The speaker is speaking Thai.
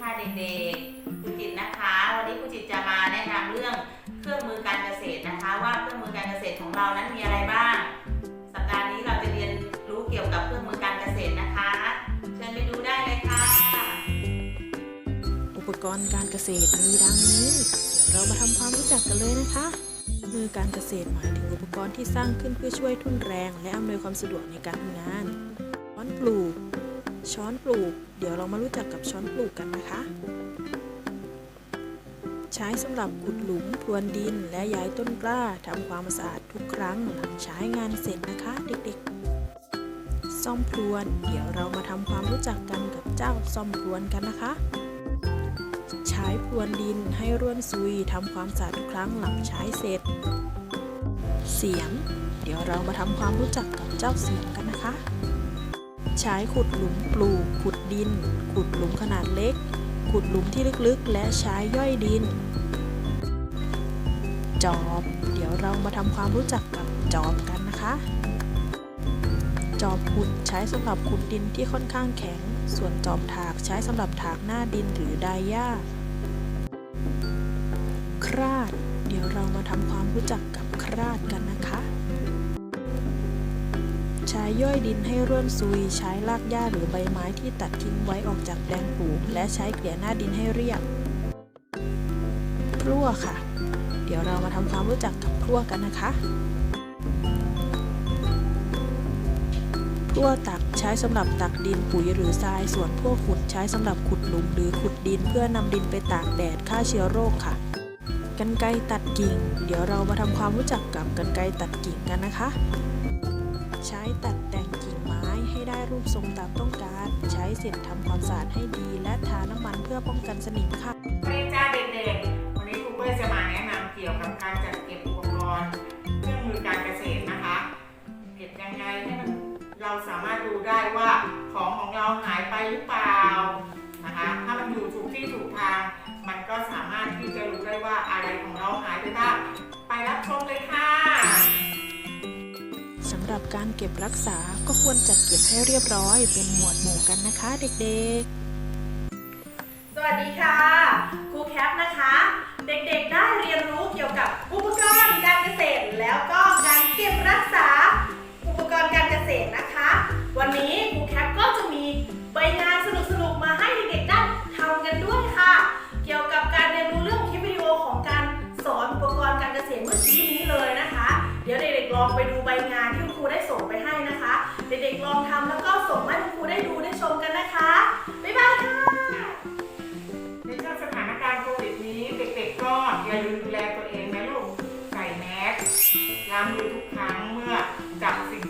ค่ะเด็กๆครูจิตนะคะ วันนี้ครูจิตจะมาแนะนำเรื่องเครื่องมือการเกษตรนะคะ ว่าเครื่องมือการเกษตรของเรานั้นมีอะไรบ้าง สัปดาห์นี้เราจะเรียนรู้เกี่ยวกับเครื่องมือการเกษตรนะคะ เชิญไปดูได้เลยค่ะ อุปกรณ์การเกษตรมีดังนี้เดี๋ยวเรามาทำความรู้จักกันเลยนะคะ มือการเกษตรหมายถึงอุปกรณ์ที่สร้างขึ้นเพื่อช่วยทุ่นแรง และอำนวยความสะดวกในการทำงานช้อนปลูก ช้อนปลูก เดี๋ยวเรามารู้จักกับช้อนปลูกกันนะคะ ใช้สำหรับขุดหลุมพรวนดินและย้ายต้นกล้าทำความสะอาดทุกครั้งหลังใช้งานเสร็จนะคะ เด็กๆ ซ่อมพรวน เดี๋ยวเรามาทำความรู้จักกันกับเจ้าซ่อมพรวนกันนะคะ ใช้พรวนดินให้ร่วนซุยทำความสะอาดทุกครั้งหลังใช้เสร็จ เสียมเดี๋ยวเรามาทำความรู้จักกับเจ้าเสียมกันนะคะ ใช้ขุดหลุมปลูก ขุดดิน ขุดหลุมขนาดเล็ก ขุดหลุมที่ลึกๆ และใช้ย่อยดิน จอบ เดี๋ยวเรามาทำความรู้จักกับจอบกันนะคะ จอบขุดใช้สำหรับขุดดินที่ค่อนข้างแข็ง ส่วนจอบถากใช้สำหรับถากหน้าดินหรือไดหญ้า คราด เดี๋ยวเรามาทำความรู้จักกับคราดกันนะคะ ช้ย่อยดินให้ร่วนซุย ใช้รากหญ้าหรือใบไม้ที่ตัดทิ้งไว้ออกจากแปลงปลูก และใช้เกลี่ยหน้าดินให้เรียบพลั่วค่ะ เดี๋ยวเรามาทำความรู้จักกับพลั่วกันนะคะพลั่วตักใช้สำหรับตักดินปุ๋ยหรือทราย ส่วนพวกขุดใช้สำหรับขุดหลุมหรือขุดดินเพื่อนำดินไปตากแดดฆ่าเชื้อโรคค่ะกันไกตัดกิ่ง เดี๋ยวเรามาทำความรู้จักกับกันไกตัดกิ่งกันนะคะ ใช้ตัดแต่งกิ่งไม้ให้ได้รูปทรงตามต้องการ ใช้เสร็จทำความสะอาดให้ดี และทาน้ำมันเพื่อป้องกันสนิมค่ะสวัสดีจ้าเด็กๆ วันนี้ครูเป้ยจะมาแนะนำเกี่ยวกับการจัดเก็บอุปกรณ์เครื่องมือการเกษตรนะคะ เก็บยังไงให้มันเราสามารถดูได้ว่าของของเราหายไปหรือเปล่านะคะ ถ้ามันอยู่ถูกที่ถูกทาง มันก็สามารถที่จะรู้ได้ว่าอะไรของเราหายไปบ้างไปรับชมเลยค่ะ สำหรับการเก็บรักษาก็ควรจัดเก็บให้เรียบร้อยเป็นหมวดหมู่กันนะคะเด็กๆ สวัสดีค่ะครูแคปนะคะ เด็กๆได้เรียนรู้เกี่ยวกับอุปกรณ์การเกษตร แล้วก็การเก็บรักษาอุปกรณ์การเกษตรนะคะ วันนี้ครูแคปก็จะมีใบงานสนุกๆมาให้เด็กๆได้ทำกันด้วยค่ะ เกี่ยวกับการเรียนรู้เรื่องคลิปวิดีโอของการสอนอุปกรณ์การเกษตรเมื่อกี้นี้เลยนะคะ เดี๋ยวเด็กๆลองไปดู ล้างมือทุกครั้งเมื่อจับสิ่ง